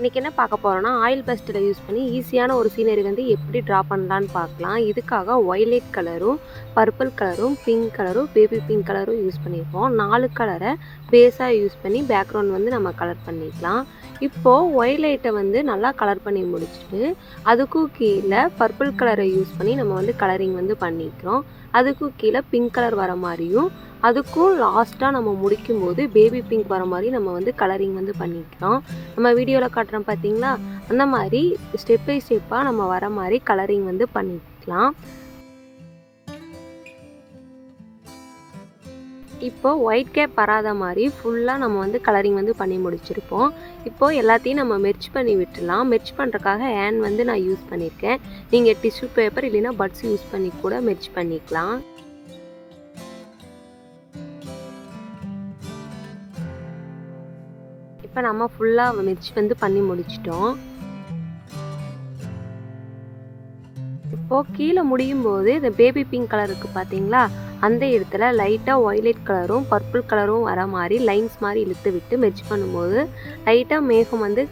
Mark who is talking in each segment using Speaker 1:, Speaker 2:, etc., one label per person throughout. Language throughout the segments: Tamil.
Speaker 1: இன்றைக்கி என்ன பார்க்க போகிறோன்னா ஆயில் பேஸ்ட்டில் யூஸ் பண்ணி ஈஸியான ஒரு சீனரி வந்து எப்படி ட்ரா பண்ணலான்னு பார்க்கலாம். இதுக்காக ஒய்லைட் கலரும் பர்பிள் கலரும் பிங்க் கலரும் பேபி பிங்க் கலரும் யூஸ் பண்ணியிருக்கோம் நாலு கலரை பேஸாக யூஸ் பண்ணி பேக்ரவுண்ட் வந்து நம்ம கலர் பண்ணிக்கலாம். இப்போது ஒய்லைட்டை வந்து நல்லா கலர் பண்ணி முடிச்சுட்டு அதுக்கும் கீழே பர்பிள் கலரை யூஸ் பண்ணி நம்ம வந்து கலரிங் வந்து பண்ணிக்கிறோம். அதுக்கும் கீழே பிங்க் கலர் வர மாதிரியும் அதுக்கும் லாஸ்ட்டாக நம்ம முடிக்கும்போது பேபி பிங்க் வர மாதிரி நம்ம வந்து கலரிங் வந்து பண்ணிக்கலாம். நம்ம வீடியோவில் காட்டுறோம் பார்த்தீங்களா அந்த மாதிரி ஸ்டெப் பை ஸ்டெப்பாக நம்ம வர மாதிரி கலரிங் வந்து பண்ணிக்கலாம். இப்போ ஒயிட் கேப் வராத மாதிரி ஃபுல்லாக நம்ம வந்து கலரிங் வந்து பண்ணி முடிச்சிருப்போம். இப்போது எல்லாத்தையும் நம்ம மெர்ச் பண்ணி விட்டுலாம் மெர்ச் பண்ணுறக்காக ஹேண்ட் வந்து நான் யூஸ் பண்ணியிருக்கேன் நீங்கள் டிஷ்யூ பேப்பர் இல்லைன்னா பட்ஸ் யூஸ் பண்ணி கூட மெர்ச் பண்ணிக்கலாம். இப்போ நம்ம ஃபுல்லாக மெர்ச் வந்து பண்ணி முடிச்சிட்டோம். இப்போது கீழே முடியும் போது இந்த பேபி பிங்க் கலருக்கு பார்த்தீங்களா அந்த இடத்துல லைட்டாக ஒய்லெட் கலரும் பர்பிள் கலரும் வர மாதிரி லைன்ஸ் மாதிரி இழுத்து விட்டு மெர்ச் பண்ணும்போது லைட்டாக மேகம் வந்து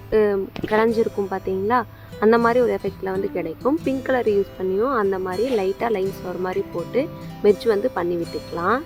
Speaker 1: கிளஞ்சிருக்கும் பார்த்தீங்களா அந்த மாதிரி ஒரு எஃபெக்டில் வந்து கிடைக்கும். பிங்க் கலர் யூஸ் பண்ணியும் அந்த மாதிரி லைட்டாக லைன்ஸ் வர மாதிரி போட்டு மெர்ச் வந்து பண்ணி விட்டுக்கலாம்.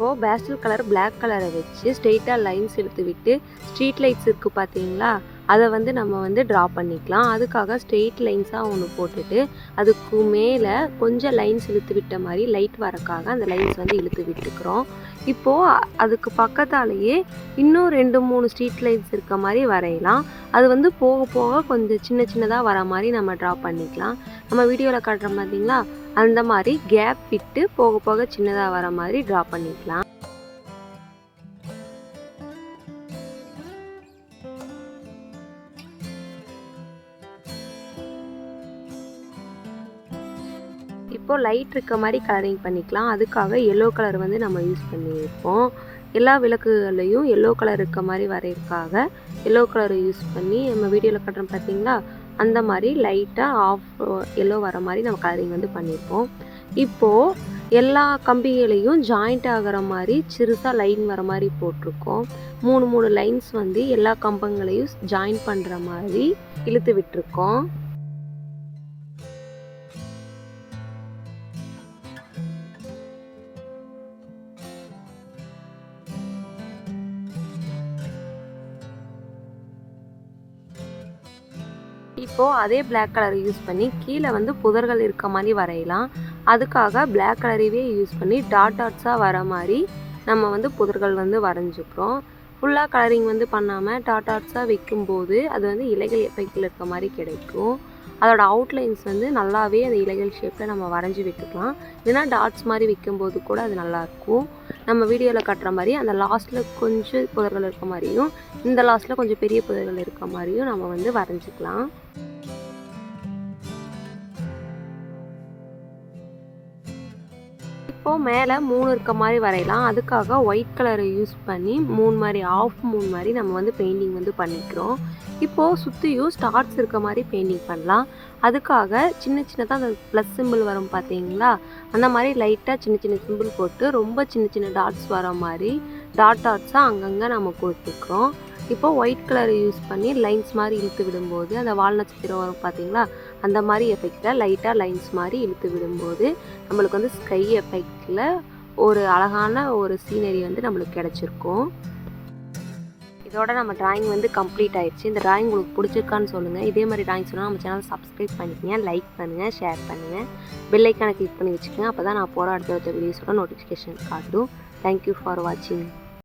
Speaker 1: இப்போது பேஸ்டல் கலர் பிளாக் கலரை வச்சு ஸ்ட்ரெயிட்டாக லைன்ஸ் எடுத்து விட்டு ஸ்ட்ரீட் லைட்ஸ் இருக்குது பார்த்தீங்களா? அதை வந்து நம்ம வந்து ட்ரா பண்ணிக்கலாம். அதுக்காக ஸ்ட்ரெயிட் லைன்ஸாக ஒன்று போட்டுட்டு அதுக்கு மேலே கொஞ்சம் லைன்ஸ் இழுத்து விட்ட மாதிரி லைட் வரக்காக அந்த லைன்ஸ் வந்து இழுத்து விட்டுக்கிறோம். இப்போது அதுக்கு பக்கத்தாலேயே இன்னும் ரெண்டு மூணு ஸ்ட்ரீட் லைட்ஸ் இருக்க மாதிரி வரையலாம். அது வந்து போக போக கொஞ்சம் சின்ன சின்னதாக வர மாதிரி நம்ம ட்ரா பண்ணிக்கலாம். நம்ம வீடியோவில் காட்டுற பார்த்தீங்களா அந்த மாதிரி கேப் விட்டு போக போக சின்னதாக வர மாதிரி ட்ரா பண்ணிக்கலாம். இப்போது லைட் இருக்க மாதிரி கலரிங் பண்ணிக்கலாம். அதுக்காக எல்லோ கலர் வந்து நம்ம யூஸ் பண்ணியிருப்போம். எல்லா விளக்குகள்லையும் எல்லோ கலர் இருக்க மாதிரி வரையிறதுக்காக எல்லோ கலர் யூஸ் பண்ணி நம்ம வீடியோவில் கட்டுறோம் பார்த்தீங்களா அந்த மாதிரி லைட்டாக ஆஃப் எல்லோ வர மாதிரி நம்ம கலரிங் வந்து பண்ணியிருப்போம். இப்போது எல்லா கம்பிகளையும் ஜாயிண்ட் ஆகிற மாதிரி சிறுசாக லைன் வர மாதிரி போட்டிருக்கோம். மூணு மூணு லைன்ஸ் வந்து எல்லா கம்பங்களையும் ஜாயின் பண்ணுற மாதிரி இழுத்து விட்டுருக்கோம். இப்போது அதே பிளாக் கலர் யூஸ் பண்ணி கீழே வந்து புதர்கள் இருக்க மாதிரி வரையலாம். அதுக்காக பிளாக் கலரையே யூஸ் பண்ணி டாட் டாட்ஸாக வர மாதிரி நம்ம வந்து புதர்கள் வந்து வரைஞ்சிக்கிறோம் ஃபுல்லாக கலரிங் வந்து பண்ணாமல் டாட் டாட்ஸாக வைக்கும்போது அது வந்து இலைகள் எஃபெக்டில் இருக்க மாதிரி கிடைக்கும். அதோட அவுட்லைன்ஸ் வந்து நல்லாவே அந்த இலைகள் ஷேப்பில் நம்ம வரைஞ்சி விட்டுக்கலாம். இல்லைன்னா டாட்ஸ் மாதிரி வைக்கும்போது கூட அது நல்லாயிருக்கும் நம்ம வீடியோவில் கட்டுற மாதிரி அந்த லாஸ்ட்டில் கொஞ்சம் புதர்கள் இருக்க மாதிரியும் இந்த லாஸ்ட்டில் கொஞ்சம் பெரிய புதர்கள் இருக்க மாதிரியும் நம்ம வந்து வரைஞ்சிக்கலாம். இப்போது மேலே மூணு இருக்க மாதிரி வரையலாம். அதுக்காக ஒயிட் கலரை யூஸ் பண்ணி மூணு மாதிரி ஆஃப் மூணு மாதிரி நம்ம வந்து பெயிண்டிங் வந்து பண்ணிக்கிறோம். இப்போது சுற்றியும் ஸ்டார்ட்ஸ் இருக்க மாதிரி பெயிண்டிங் பண்ணலாம். அதுக்காக சின்ன சின்னதாக அந்த ப்ளஸ் சிம்பிள் வரும் பார்த்தீங்களா அந்த மாதிரி லைட்டாக சின்ன சின்ன சிம்பிள் போட்டு ரொம்ப சின்ன சின்ன டாட்ஸ் வர மாதிரி டாட் டாட்ஸாக அங்கங்கே நம்ம கொடுத்துக்கிறோம். இப்போது ஒயிட் கலரை யூஸ் பண்ணி லைன்ஸ் மாதிரி இழுத்து விடும்போது அந்த வால் நட்சத்திரம் வரும் பார்த்தீங்களா அந்த மாதிரி எஃபெக்டில் லைட்டாக லைன்ஸ் மாதிரி இழுத்து விடும்போது நம்மளுக்கு வந்து ஸ்கை எஃபெக்டில் ஒரு அழகான ஒரு சீனரி வந்து நம்மளுக்கு கிடச்சிருக்கும். இதோட நம்ம டிராயிங் வந்து கம்ப்ளீட் ஆயிடுச்சு. இந்த டிராயிங் உங்களுக்கு பிடிச்சிருக்கான்னு சொல்லுங்கள் இதே மாதிரி டிராயிங் சொன்னால் நம்ம சேனல் சப்ஸ்கிரைப் பண்ணிக்கங்க லைக் பண்ணுங்கள் ஷேர் பண்ணுங்கள் பெல் கிளிக் பண்ணி வச்சுக்கோங்க. அப்போ தான் நான் போகிற அடுத்த அடுத்த வீடியோஸோட நோட்டிஃபிகேஷன் காட்டும். தேங்க்யூ ஃபார் வாட்சிங்